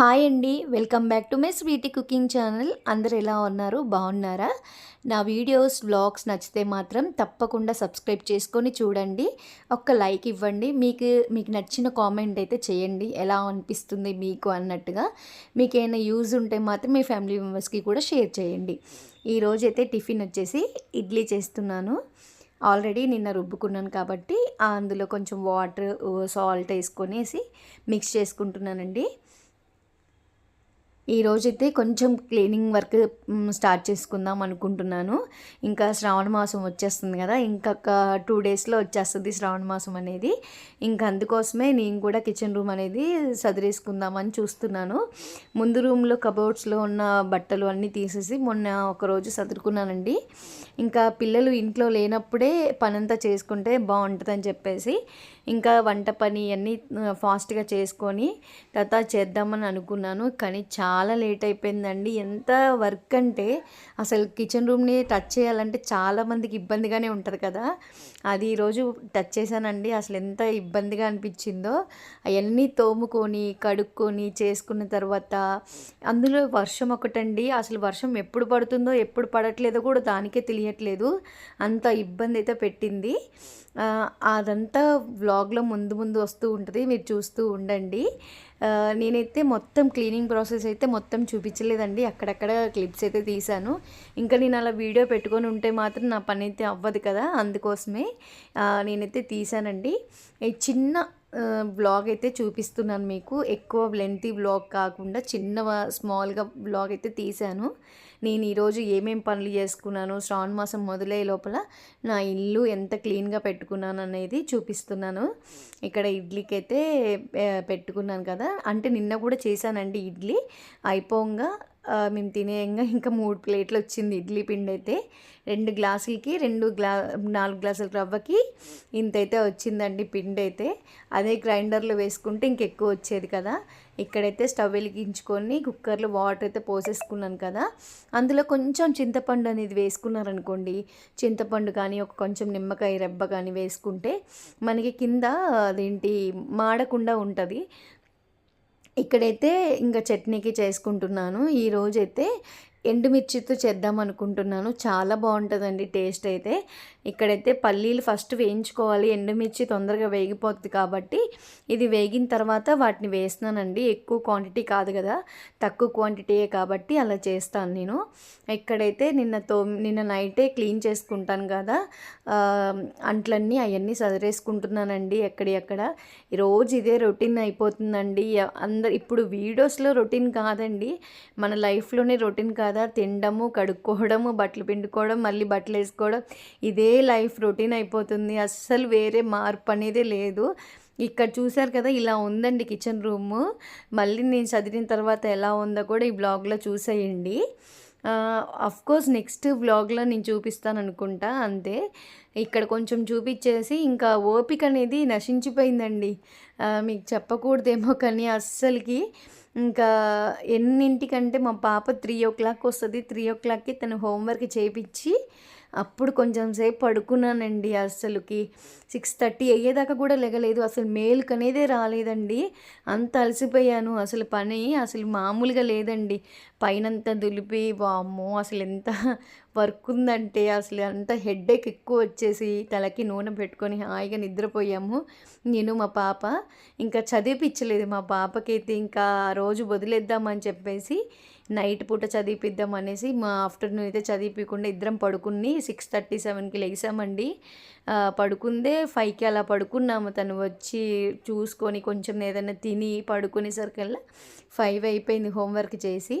Hi అండి. Welcome back to my sweety cooking channel. అందరు ఎలా ఉన్నారు? బాగున్నారా? నా వీడియోస్ వ్లాగ్స్ నచ్చితే మాత్రం తప్పకుండా సబ్స్క్రైబ్ చేసుకొని చూడండి. ఒక్క లైక్ ఇవ్వండి. మీకు మీకు నచ్చిన కామెంట్ అయితే చేయండి. ఎలా అనిపిస్తుంది మీకు అన్నట్టుగా. మీకు ఏమైనా యూజ్ ఉంటే మాత్రం మీ ఫ్యామిలీ మెంబర్స్కి కూడా షేర్ చేయండి. ఈరోజు అయితే టిఫిన్ వచ్చేసి ఇడ్లీ చేస్తున్నాను. ఆల్రెడీ నిన్న రుబ్బుకున్నాను కాబట్టి అందులో కొంచెం వాటర్ సాల్ట్ వేసుకొనేసి మిక్స్ చేసుకుంటున్నానండి. ఈరోజైతే కొంచెం క్లీనింగ్ వర్క్ స్టార్ట్ చేసుకుందాం అనుకుంటున్నాను. ఇంకా శ్రావణ మాసం వచ్చేస్తుంది కదా ఇంకొక టూ డేస్లో వచ్చేస్తుంది శ్రావణ మాసం అనేది. ఇంకా అందుకోసమే నేను కూడా కిచెన్ రూమ్ అనేది సదిరేసుకుందామని చూస్తున్నాను. ముందు రూమ్లో కబోర్డ్స్లో ఉన్న బట్టలు అన్నీ తీసేసి మొన్న ఒకరోజు సదురుకున్నానండి. ఇంకా పిల్లలు ఇంట్లో లేనప్పుడే పనంతా చేసుకుంటే బాగుంటుందని చెప్పేసి ఇంకా వంట పని అన్నీ ఫాస్ట్గా చేసుకొని తర్వాత చేద్దామని అనుకున్నాను. కానీ చాలా చాలా లేట్ అయిపోయిందండి. ఎంత వర్క్ అంటే అసలు కిచెన్ రూమ్ని టచ్ చేయాలంటే చాలామందికి ఇబ్బందిగానే ఉంటుంది కదా. అది ఈరోజు టచ్ చేశానండి. అసలు ఎంత ఇబ్బందిగా అనిపించిందో. అవన్నీ తోముకొని కడుక్కొని చేసుకున్న తర్వాత అందులో వర్షం ఒకటండి. అసలు వర్షం ఎప్పుడు పడుతుందో ఎప్పుడు పడట్లేదో కూడా దానికే తెలియట్లేదు. అంత ఇబ్బంది అయితే పెట్టింది. అదంతా వ్లాగ్లో ముందు ముందు వస్తూ ఉంటుంది. మీరు చూస్తూ ఉండండి. నేనైతే మొత్తం క్లీనింగ్ ప్రాసెస్ అయితే మొత్తం చూపించలేదండి. అక్కడక్కడ క్లిప్స్ అయితే తీశాను. ఇంకా నేను అలా వీడియో పెట్టుకొని ఉంటే మాత్రం నా పని అయితే అవ్వదు కదా అందుకోసమే నేనైతే తీశానండి. చిన్న బ్లాగ్ అయితే చూపిస్తున్నాను మీకు. ఎక్కువ లెంతీ బ్లాగ్ కాకుండా చిన్న స్మాల్గా బ్లాగ్ అయితే తీశాను. నేను ఈరోజు ఏమేమి పనులు చేసుకున్నాను శ్రావణ మాసం మొదలయ్యే లోపల నా ఇల్లు ఎంత క్లీన్గా పెట్టుకున్నాను అనేది చూపిస్తున్నాను. ఇక్కడ ఇడ్లీకి అయితే పెట్టుకున్నాను కదా. అంటే నిన్న కూడా చేశానండి ఇడ్లీ. అయిపోగా మేము తినేయంగా ఇంకా మూడు ప్లేట్లు వచ్చింది ఇడ్లీ పిండి అయితే. రెండు గ్లాసులకి రెండు గ్లా నాలుగు గ్లాసుల రవ్వకి ఇంతైతే వచ్చిందండి పిండి అయితే. అదే గ్రైండర్లో వేసుకుంటే ఇంకెక్కువ వచ్చేది కదా. ఇక్కడైతే స్టవ్ వెలిగించుకొని కుక్కర్లో వాటర్ అయితే పోసేసుకున్నాను కదా. అందులో కొంచెం చింతపండు అనేది వేసుకున్నారనుకోండి చింతపండు కానీ ఒక కొంచెం నిమ్మకాయ రెబ్బ కానీ వేసుకుంటే మనకి కింద అదేంటి మాడకుండా ఉంటుంది. ఇక్కడైతే ఇంకా చట్నీకి చేసుకుంటున్నాను. ఈరోజైతే ఎండుమిర్చితో చేద్దాం అనుకుంటున్నాను. చాలా బాగుంటుందండి టేస్ట్ అయితే. ఇక్కడైతే పల్లీలు ఫస్ట్ వేయించుకోవాలి. ఎండుమిర్చి తొందరగా వేగిపోతుంది కాబట్టి ఇది వేగిన తర్వాత వాటిని వేస్తున్నానండి. ఎక్కువ క్వాంటిటీ కాదు కదా. తక్కువ క్వాంటిటీయే కాబట్టి అలా చేస్తాను నేను. ఇక్కడైతే నిన్న తో నిన్న నైటే క్లీన్ చేసుకుంటాను కదా. అంట్లన్నీ అవన్నీ సదిరేసుకుంటున్నానండి ఎక్కడెక్కడ. రోజు ఇదే రొటీన్ అయిపోతుందండి. అందరు ఇప్పుడు వీడియోస్లో రొటీన్ కాదండి. మన లైఫ్లోనే రొటీన్ కాదు. కదా తినడము కడుక్కోవడము బట్టలు పిండుకోవడం మళ్ళీ బట్టలు వేసుకోవడం ఇదే లైఫ్ రొటీన్ అయిపోతుంది. అస్సలు వేరే మార్పు అనేది లేదు. ఇక్కడ చూశారు కదా ఇలా ఉందండి కిచెన్ రూము. మళ్ళీ నేను చదివిన తర్వాత ఎలా ఉందో కూడా ఈ బ్లాగ్లో చూసేయండి. కోర్స్ నెక్స్ట్ బ్లాగ్లో నేను చూపిస్తాను అనుకుంటా అంతే. ఇక్కడ కొంచెం చూపించేసి ఇంకా ఓపిక అనేది నశించిపోయిందండి. మీకు చెప్పకూడదేమో కానీ అస్సలకి. ఇంకా ఎన్నింటికంటే మా పాప త్రీ ఓ క్లాక్ వస్తుంది. త్రీ ఓ క్లాక్కి తను హోంవర్క్ చేయించి అప్పుడు కొంచెం సేపు పడుకున్నానండి అసలుకి సిక్స్ థర్టీ అయ్యేదాకా కూడా లెగలేదు. అసలు మేలుకు అనేదే రాలేదండి. అంత అలసిపోయాను. అసలు పని అసలు మామూలుగా లేదండి. పైనంతా దులిపి వామ్మో! అసలు ఎంత వర్క్ ఉందంటే అసలు అంత హెడ్ఏక్ ఎక్కువ వచ్చేసి తలకి నూనె పెట్టుకొని హాయిగా నిద్రపోయాము. నేను మా పాప ఇంకా చదివిపించలేదు మా పాపకైతే ఇంకా రోజు వదిలేద్దామని చెప్పేసి నైట్ పూట చదివిపిద్దాం అనేసి మా ఆఫ్టర్నూన్ అయితే చదివిపించకుండా ఇద్దరం పడుకుని సిక్స్ థర్టీ సెవెన్కి లేసామండి. పడుకుందే ఫైవ్కి అలా పడుకున్నాము. తను వచ్చి చూసుకొని కొంచెం ఏదైనా తిని పడుకునేసరికల్లా ఫైవ్ అయిపోయింది హోంవర్క్ చేసి.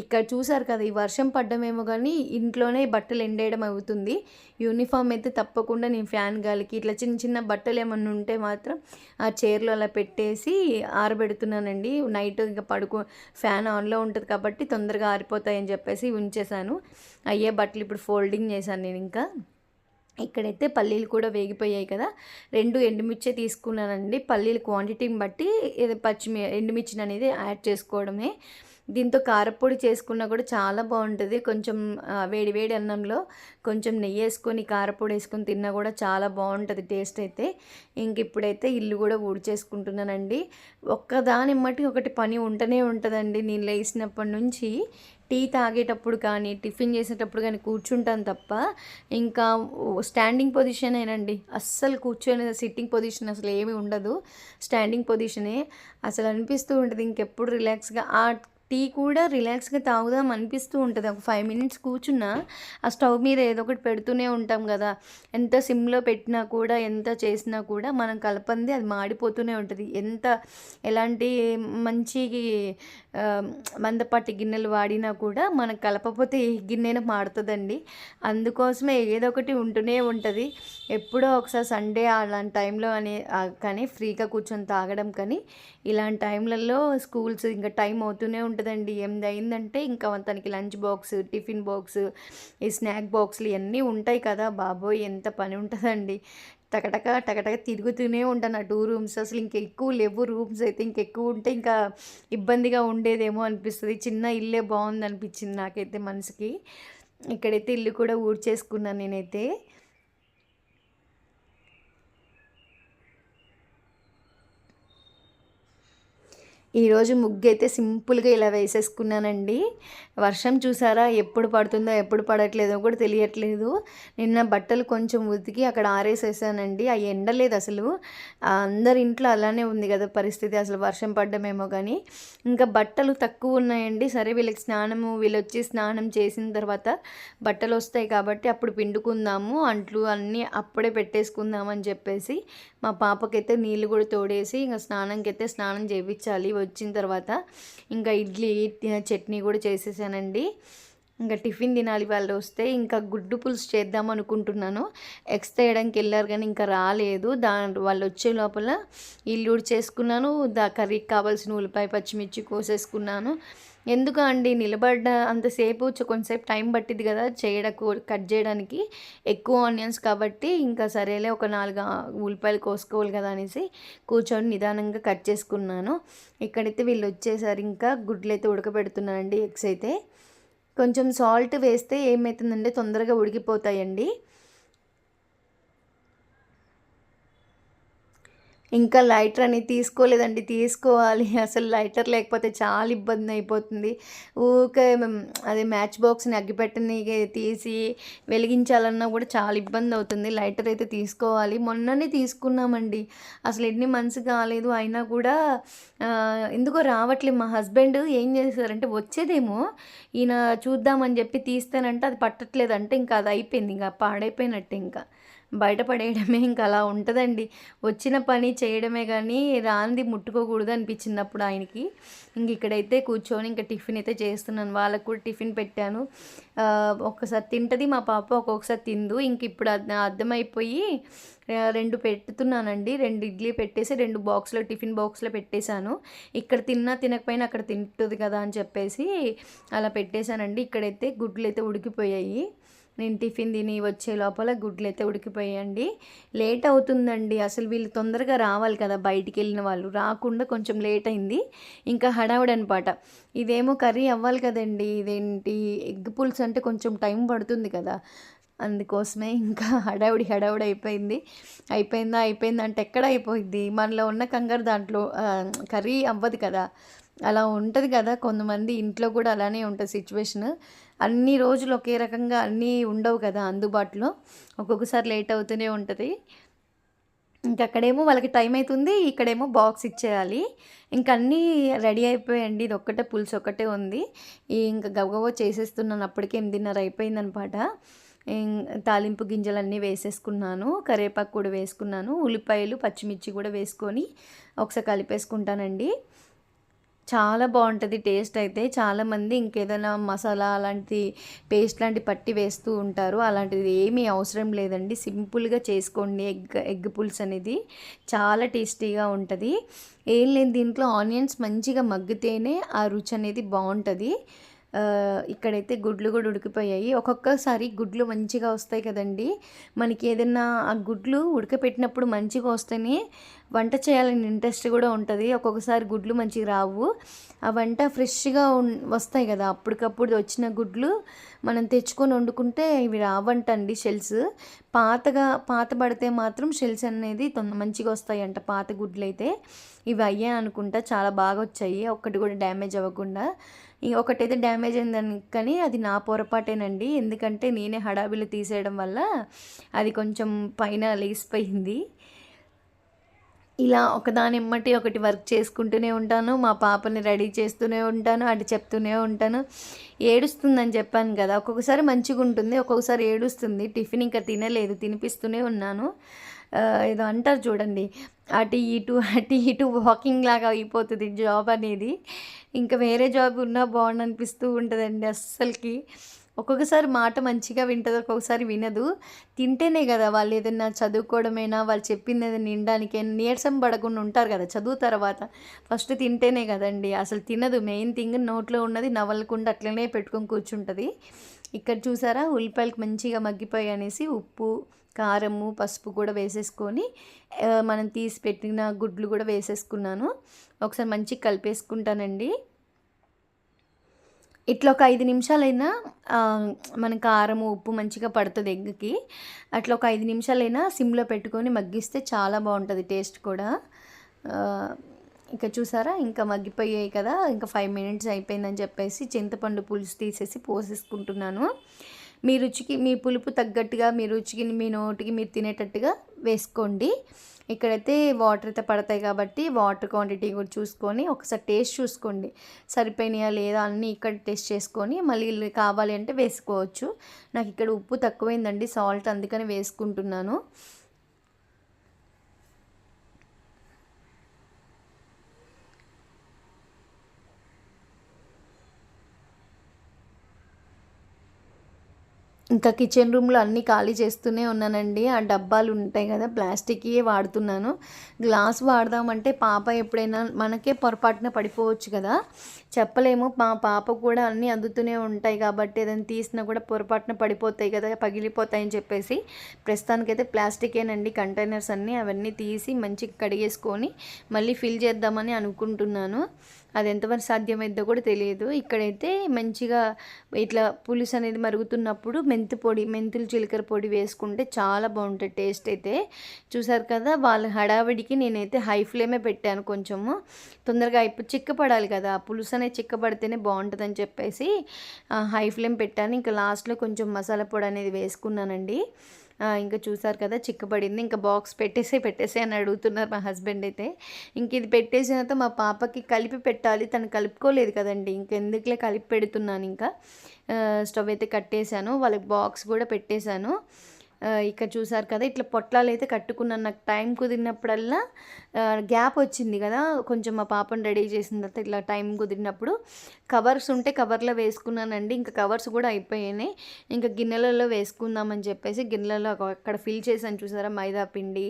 ఇక్కడ చూసారు కదా ఈ వర్షం పడ్డమేమో కానీ ఇంట్లోనే బట్టలు ఎండేయడం అవుతుంది. యూనిఫామ్ అయితే తప్పకుండా నేను ఫ్యాన్ గాలికి ఇట్లా చిన్న చిన్న బట్టలు ఏమన్నా ఉంటే మాత్రం ఆ చైర్లో అలా పెట్టేసి ఆరబెడుతున్నానండి. నైట్ ఇంకా పడుకో ఫ్యాన్ ఆన్లో ఉంటుంది కాబట్టి తొందరగా ఆరిపోతాయని చెప్పేసి ఉంచేసాను అయ్యే బట్టలు ఇప్పుడు ఫోల్డింగ్ చేశాను నేను ఇంకా. ఇక్కడైతే పల్లీలు కూడా వేగిపోయాయి కదా రెండు ఎండుమిర్చే తీసుకున్నానండి. పల్లీల క్వాంటిటీని బట్టి ఇది పచ్చిమి ఎండుమిర్చిని అనేది యాడ్ చేసుకోవడమే. దీంతో కారపొడి చేసుకున్నా కూడా చాలా బాగుంటుంది. కొంచెం వేడి వేడి అన్నంలో కొంచెం నెయ్యి వేసుకొని కారపొడి వేసుకొని తిన్నా కూడా చాలా బాగుంటుంది టేస్ట్ అయితే. ఇంక ఇప్పుడైతే ఇల్లు కూడా ఊడ్చేసుకుంటున్నానండి. ఒక్కదాని మట్టి ఒకటి పని ఉంటూనే ఉంటుందండి. నేను లేచినప్పటి నుంచి టీ తాగేటప్పుడు కానీ టిఫిన్ చేసేటప్పుడు కానీ కూర్చుంటాను తప్ప ఇంకా స్టాండింగ్ పొజిషన్ ఏనండి. అస్సలు కూర్చొని సిట్టింగ్ పొజిషన్ అసలు ఏమీ ఉండదు. స్టాండింగ్ పొజిషనే అసలు అనిపిస్తూ ఉంటుంది. ఇంకెప్పుడు రిలాక్స్గా ఆ టీ కూడా రిలాక్స్గా తాగుదాం అనిపిస్తూ ఉంటుంది. ఒక ఫైవ్ మినిట్స్ కూర్చున్నా ఆ స్టవ్ మీద ఏదో ఒకటి పెడుతూనే ఉంటాం కదా. ఎంత సిమ్లో పెట్టినా కూడా ఎంత చేసినా కూడా మనం కలపంది అది మాడిపోతూనే ఉంటుంది. ఎంత ఎలాంటి మంచి మందపాటి గిన్నెలు వాడినా కూడా మనం కలపపోతే ఏ గిన్నెన మాడుతుందండి. అందుకోసమే ఏదో ఒకటి ఉంటూనే ఉంటుంది. ఎప్పుడో ఒకసారి సండే అలాంటి టైంలో అని కానీ ఫ్రీగా కూర్చొని తాగడం కానీ ఇలాంటి టైంలలో స్కూల్స్ ఇంకా టైం అవుతూనే ఉంటుందండి ఎనిమిది అయిందంటే ఇంకా తనకి లంచ్ బాక్స్ టిఫిన్ బాక్స్ ఈ స్నాక్ బాక్స్లు ఇవన్నీ ఉంటాయి కదా బాబోయ్! ఎంత పని ఉంటుందండి. టకటక టకటక తిరుగుతూనే ఉంటాను ఆ టూ రూమ్స్. అసలు ఇంక ఎక్కువ లేవు రూమ్స్ అయితే. ఇంకెక్కువ ఉంటే ఇంకా ఇబ్బందిగా ఉండేదేమో అనిపిస్తుంది. చిన్న ఇల్లే బాగుంది అనిపించింది నాకైతే మనసుకి. ఇక్కడైతే ఇల్లు కూడా ఊడ్చేసుకున్నాను నేనైతే. ఈరోజు ముగ్గు అయితే సింపుల్గా ఇలా వేసేసుకున్నానండి. వర్షం చూసారా? ఎప్పుడు పడుతుందో ఎప్పుడు పడట్లేదో కూడా తెలియట్లేదు. నిన్న బట్టలు కొంచెం ఉతికి అక్కడ ఆరేసేసానండి. అవి ఎండలేదు అసలు. అందరి ఇంట్లో అలానే ఉంది కదా పరిస్థితి. అసలు వర్షం పడ్డమేమో కానీ ఇంకా బట్టలు తక్కువ ఉన్నాయండి. సరే వీళ్ళకి స్నానము వీళ్ళు వచ్చి స్నానం చేసిన తర్వాత బట్టలు వస్తాయి కాబట్టి అప్పుడు పిండుకుందాము. అంట్లు అన్నీ అప్పుడే పెట్టేసుకుందామని చెప్పేసి మా పాపకైతే నీళ్ళు కూడా తోడేసి ఇంకా స్నానంకి అయితే స్నానం చేయించాలి. వచ్చిన తర్వాత ఇంకా ఇడ్లీ చట్నీ కూడా చేసేసానండి. ఇంకా టిఫిన్ తినాలి వాళ్ళు వస్తే ఇంకా గుడ్డు పులుసు చేద్దాం అనుకుంటున్నాను. ఎక్స్ తేయడానికి వెళ్ళారు కానీ ఇంకా రాలేదు. దా వాళ్ళు వచ్చే లోపల ఇల్లు చేసుకున్నాను. దా కర్రీకి కావాల్సిన ఉల్లిపాయ పచ్చిమిర్చి కోసేసుకున్నాను. ఎందుకు అండి నిలబడ్డ అంతసేపు చ- కొంతసేపు టైం పట్టింది కదా చేయడకు కట్ చేయడానికి. ఎక్కువ ఆనియన్స్ కాబట్టి ఇంకా సరేలే ఒక నాలుగు ఉల్లిపాయలు కోసుకోవాలి కదా అనేసి కూర్చొని నిదానంగా కట్ చేసుకున్నాను. ఇక్కడైతే వీళ్ళు వచ్చేసరి ఇంకా గుడ్లు అయితే ఉడకబెడుతున్నానండి ఎగ్స్ అయితే. కొంచెం సాల్ట్ వేస్తే ఏమవుతుందంటే తొందరగా ఉడికిపోతాయండి. ఇంకా లైటర్ అని తీసుకోలేదండి తీసుకోవాలి. అసలు లైటర్ లేకపోతే చాలా ఇబ్బంది అయిపోతుంది. ఊకే అదే మ్యాచ్ బాక్స్ని అగ్గిపెట్టని తీసి వెలిగించాలన్నా కూడా చాలా ఇబ్బంది అవుతుంది. లైటర్ అయితే తీసుకోవాలి. మొన్ననే తీసుకున్నామండి. అసలు ఎన్ని మంత్స్ కాలేదు అయినా కూడా ఎందుకో రావట్లేదు. మా హస్బెండ్ ఏం చేశారంటే వచ్చేదేమో ఈయన చూద్దామని చెప్పి తీస్తానంటే అది పట్టట్లేదంటే ఇంకా అది అయిపోయింది. ఇంకా పాడైపోయినట్టు ఇంకా. బయటపడేయడమే ఇంకా అలా ఉంటుందండి. వచ్చిన పని చేయడమే కానీ రాంది ముట్టుకోకూడదు అనిపించింది అప్పుడు ఆయనకి. ఇంక ఇక్కడైతే కూర్చొని ఇంకా టిఫిన్ అయితే చేస్తున్నాను. వాళ్ళకు కూడా టిఫిన్ పెట్టాను. ఒకసారి ఒక్కసారి మా పాప ఒక్కొక్కసారి తిందు. ఇంక ఇప్పుడు అర్థమైపోయి రెండు పెట్టుతున్నానండి. రెండు ఇడ్లీ పెట్టేసి రెండు బాక్స్లో టిఫిన్ బాక్స్లో పెట్టేశాను. ఇక్కడ తిన్నా తినకపోయినా అక్కడ తింటుంది కదా అని చెప్పేసి అలా పెట్టేశానండి. ఇక్కడైతే గుడ్లు అయితే ఉడికిపోయాయి. నేను టిఫిన్ తిని వచ్చే లోపల గుడ్లు అయితే ఉడికిపోయాయండి లేట్ అవుతుందండి. అసలు వీళ్ళు తొందరగా రావాలి కదా బయటికి వెళ్ళిన వాళ్ళు. రాకుండా కొంచెం లేట్ అయింది. ఇంకా హడావుడి అనమాట ఇదేమో కర్రీ అవ్వాలి కదండి. ఇదేంటి? ఎగ్ పులుసు అంటే కొంచెం టైం పడుతుంది కదా. అందుకోసమే ఇంకా హడావుడి హడావుడి అయిపోయింది. అయిపోయిందా? అయిపోయిందా? అంటే ఎక్కడ అయిపోయింది? మనలో ఉన్న కంగారు దాంట్లో కర్రీ అవ్వదు కదా. అలా ఉంటుంది కదా. కొంతమంది ఇంట్లో కూడా అలానే ఉంటుంది సిచ్యువేషన్. అన్ని రోజులు ఒకే రకంగా అన్నీ ఉండవు కదా అందుబాటులో. ఒక్కొక్కసారి లేట్ అవుతూనే ఉంటుంది. ఇంకా అక్కడేమో వాళ్ళకి టైం అవుతుంది ఇక్కడేమో బాక్స్ ఇచ్చేయాలి. ఇంకా అన్నీ రెడీ అయిపోయాయండి ఇది ఒక్కటే పులుసు ఒక్కటే ఉంది. ఇంకా గబగబో చేసేస్తున్నాను అప్పటికే ఎనిమిదిన్నర అయిపోయిందనమాట. తాలింపు గింజలన్నీ వేసేసుకున్నాను కరివేపాకు కూడా వేసుకున్నాను ఉల్లిపాయలు పచ్చిమిర్చి కూడా వేసుకొని ఒకసారి కలిపేసుకుంటానండి. చాలా బాగుంటుంది టేస్ట్ అయితే. చాలామంది ఇంకేదైనా మసాలా అలాంటి పేస్ట్ లాంటి పట్టి వేస్తూ ఉంటారు. అలాంటిది ఏమీ అవసరం లేదండి. సింపుల్గా చేసుకోండి ఎగ్ ఎగ్ పులుసు అనేది. చాలా టేస్టీగా ఉంటుంది. ఏం లేదు దీంట్లో ఆనియన్స్ మంచిగా మగ్గితేనే ఆ రుచి అనేది బాగుంటుంది. ఇక్కడైతే గుడ్లు కూడా ఉడికిపోయాయి. ఒక్కొక్కసారి గుడ్లు మంచిగా వస్తాయి కదండి. మనకి ఏదైనా ఆ గుడ్లు ఉడకపెట్టినప్పుడు మంచిగా వస్తేనే వంట చేయాలని ఇంట్రెస్ట్ కూడా ఉంటుంది. ఒక్కొక్కసారి గుడ్లు మంచిగా రావు. ఆ వంట ఫ్రెష్గా వస్తాయి కదా. అప్పటికప్పుడు వచ్చిన గుడ్లు మనం తెచ్చుకొని వండుకుంటే ఇవి రావంటండి షెల్స్. పాతగా పాత పడితే మాత్రం షెల్స్ అనేది తొందర మంచిగా వస్తాయంట పాత గుడ్లు అయితే ఇవి అయ్యాయి అనుకుంటా చాలా బాగా వచ్చాయి. ఒక్కటి కూడా డ్యామేజ్ అవ్వకుండా. ఒకటైతే డ్యామేజ్ అయిందని కానీ అది నా పొరపాటేనండి. ఎందుకంటే నేనే హడాబిలు తీసేయడం వల్ల అది కొంచెం పైన లేసిపోయింది. ఇలా ఒకదాని ఎమ్మటి ఒకటి వర్క్ చేసుకుంటూనే ఉంటాను. మా పాపని రెడీ చేస్తూనే ఉంటాను. అటు చెప్తూనే ఉంటాను. ఏడుస్తుందని చెప్పాను కదా. ఒక్కొక్కసారి మంచిగా ఉంటుంది. ఒక్కొక్కసారి ఏడుస్తుంది. టిఫిన్ ఇంకా తినలేదు. తినిపిస్తూనే ఉన్నాను. ఏదో అంటారు చూడండి. అటు ఇటు అటు ఇటు వాకింగ్ లాగా అయిపోతుంది జాబ్ అనేది. ఇంకా వేరే జాబ్ ఉన్నా బాగుండు అనిపిస్తూ ఉంటుందండి అస్సలకి. ఒక్కొక్కసారి మాట మంచిగా వింటుంది ఒక్కొక్కసారి వినదు. తింటేనే కదా వాళ్ళు ఏదైనా చదువుకోవడమైనా వాళ్ళు చెప్పింది ఏదైనా వినడానికి నీరసం పడకుండా ఉంటారు కదా చదువు తర్వాత. ఫస్ట్ తింటేనే కదండి అసలు తినదు. మెయిన్ థింగ్ నోట్లో ఉన్నది నవలకుండా అట్లనే పెట్టుకొని కూర్చుంటుంది. ఇక్కడ చూసారా ఉల్లిపాయలకు మంచిగా మగ్గిపోయి అనేసి ఉప్పు కారము పసుపు కూడా వేసేసుకొని మనం తీసి పెట్టిన గుడ్లు కూడా వేసేసుకున్నాను. ఒకసారి మంచిగా కలిపేసుకుంటానండి. ఇట్లా ఒక ఐదు నిమిషాలైనా మన కారము ఉప్పు మంచిగా పడుతుంది ఎగ్కి అట్లా ఒక ఐదు నిమిషాలైనా సిమ్లో పెట్టుకొని మగ్గిస్తే చాలా బాగుంటుంది టేస్ట్ కూడా. ఇంకా చూసారా? ఇంకా మగ్గిపోయాయి కదా. ఇంకా ఫైవ్ మినిట్స్ అయిపోయిందని చెప్పేసి చింతపండు పులుసు తీసేసి పోసేసుకుంటున్నాను. మీ రుచికి మీ పులుపు తగ్గట్టుగా మీ రుచికి మీ నోటికి మీరు తినేటట్టుగా వేసుకోండి. ఇక్కడైతే వాటర్ అయితే పడతాయి కాబట్టి వాటర్ క్వాంటిటీ కూడా చూసుకొని ఒకసారి టేస్ట్ చూసుకోండి. సరిపోయినాయా లేదా అన్నీ ఇక్కడ టేస్ట్ చేసుకొని మళ్ళీ కావాలి అంటే వేసుకోవచ్చు. నాకు ఇక్కడ ఉప్పు తక్కువైందండి సాల్ట్ అందుకని వేసుకుంటున్నాను. ఇంకా కిచెన్ రూమ్లో అన్నీ ఖాళీ చేస్తూనే ఉన్నానండి. ఆ డబ్బాలు ఉంటాయి కదా ప్లాస్టిక్యే వాడుతున్నాను. గ్లాస్ వాడదామంటే పాప ఎప్పుడైనా మనకే పొరపాటున పడిపోవచ్చు కదా. చెప్పలేము మా పాప కూడా అన్నీ అందుతూనే ఉంటాయి కాబట్టి ఏదైనా తీసినా కూడా పొరపాటున పడిపోతాయి కదా పగిలిపోతాయని చెప్పేసి ప్రస్తుతానికైతే ప్లాస్టికేనండి కంటైనర్స్ అన్నీ అవన్నీ తీసి మంచిగా కడిగేసుకొని మళ్ళీ ఫిల్ చేద్దామని అనుకుంటున్నాను. అది ఎంతవరకు సాధ్యమైద్దో కూడా తెలియదు. ఇక్కడైతే మంచిగా ఇట్లా పులుసు అనేది మరుగుతున్నప్పుడు మెంతి పొడి మెంతులు జీలకర్ర పొడి వేసుకుంటే చాలా బాగుంటుంది టేస్ట్ అయితే. చూసారు కదా వాళ్ళ హడావిడికి నేనైతే హై ఫ్లేమే పెట్టాను కొంచెము. తొందరగా అయిపో చిక్కపడాలి కదా ఆ పులుసు అనేది చిక్కపడితేనే బాగుంటుందని చెప్పేసి హై ఫ్లేమ్ పెట్టాను. ఇంకా లాస్ట్లో కొంచెం మసాలా పొడి అనేది వేసుకున్నానండి. ఇంకా చూసారు కదా చిక్కబడింది. ఇంకా బాక్స్ పెట్టేసే పెట్టేసే అని అడుగుతున్నారు మా హస్బెండ్ అయితే. ఇంక ఇది పెట్టేసిన తర్వాత మా పాపకి కలిపి పెట్టాలి. తను కలుపుకోలేదు కదండి. ఇంకెందుకులే కలిపి పెడుతున్నాను ఇంకా? స్టవ్ అయితే కట్టేశాను. వాళ్ళకి బాక్స్ కూడా పెట్టేశాను. ఇక్కడ చూసారు కదా ఇట్లా పొట్లాలు అయితే కట్టుకున్నాను. నాకు టైం కుదిరినప్పుడల్లా గ్యాప్ వచ్చింది కదా కొంచెం మా పాపను రెడీ చేసిన తర్వాత ఇట్లా టైం కుదిరినప్పుడు. కవర్స్ ఉంటే కవర్లో వేసుకున్నానండి ఇంకా కవర్స్ కూడా అయిపోయినాయి. ఇంకా గిన్నెలలో వేసుకుందామని చెప్పేసి గిన్నెలలో అక్కడ ఫిల్ చేశాను చూసారా మైదా పిండి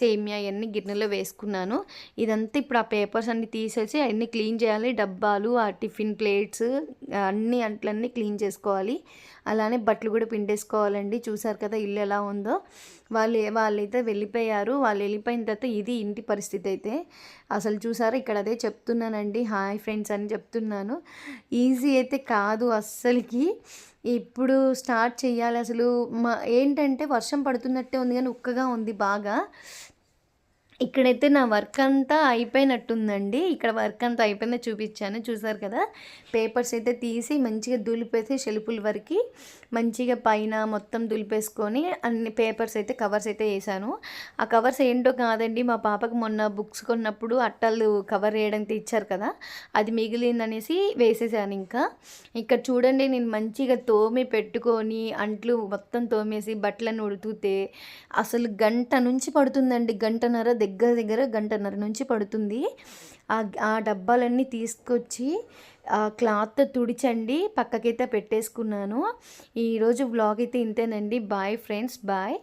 సేమియా ఇవన్నీ గిన్నెలో వేసుకున్నాను. ఇదంతా ఇప్పుడు ఆ పేపర్స్ అన్ని తీసేసి అన్నీ క్లీన్ చేయాలి. డబ్బాలు ఆ టిఫిన్ ప్లేట్స్ అన్ని అట్లన్నీ క్లీన్ చేసుకోవాలి. అలానే బట్టలు కూడా పిండేసుకోవాలండి. చూసారు కదా ఇల్లు ఎలా ఉందో. వాళ్ళు వాళ్ళైతే వెళ్ళిపోయారు వాళ్ళు వెళ్ళిపోయిన తర్వాత ఇది ఇంటి పరిస్థితి అయితే. అసలు చూసారా? ఇక్కడ అదే చెప్తున్నానండి. హాయ్ ఫ్రెండ్స్ అని చెప్తున్నాను. ఈజీ అయితే కాదు అస్సలకి. ఇప్పుడు స్టార్ట్ చేయాలి అసలు. మా ఏంటంటే వర్షం పడుతున్నట్టే ఉంది కానీ ఉక్కగా ఉంది బాగా. ఇక్కడైతే నా వర్క్ అంతా అయిపోయినట్టుందండి. ఇక్కడ వర్క్ అంతా అయిపోయిందో చూపించాను. చూసారు కదా? పేపర్స్ అయితే తీసి మంచిగా దులిపేసి షెల్పుల వరకు మంచిగా పైన మొత్తం దులిపేసుకొని అన్ని పేపర్స్ అయితే కవర్స్ అయితే వేసాను. ఆ కవర్స్ ఏంటో కాదండి. మా పాపకు మొన్న బుక్స్ కొన్నప్పుడు అట్టలు కవర్ వేయడానికి ఇచ్చారు కదా? అది మిగిలిందనేసి వేసేసాను ఇంకా. ఇక్కడ చూడండి నేను మంచిగా తోమి పెట్టుకొని అంట్లు మొత్తం తోమేసి బట్టలను ఉడుతుతే అసలు గంట నుంచి పడుతుందండి. గంటన్నర దగ్గర దగ్గర దగ్గర గంటన్నర నుంచి పడుతుంది. ఆ ఆ డబ్బాలన్నీ తీసుకొచ్చి ఆ క్లాత్ తుడిచండి పక్కకైతే పెట్టేసుకున్నాను. ఈరోజు వ్లాగ్ అయితే ఇంతేనండి. Bye friends bye.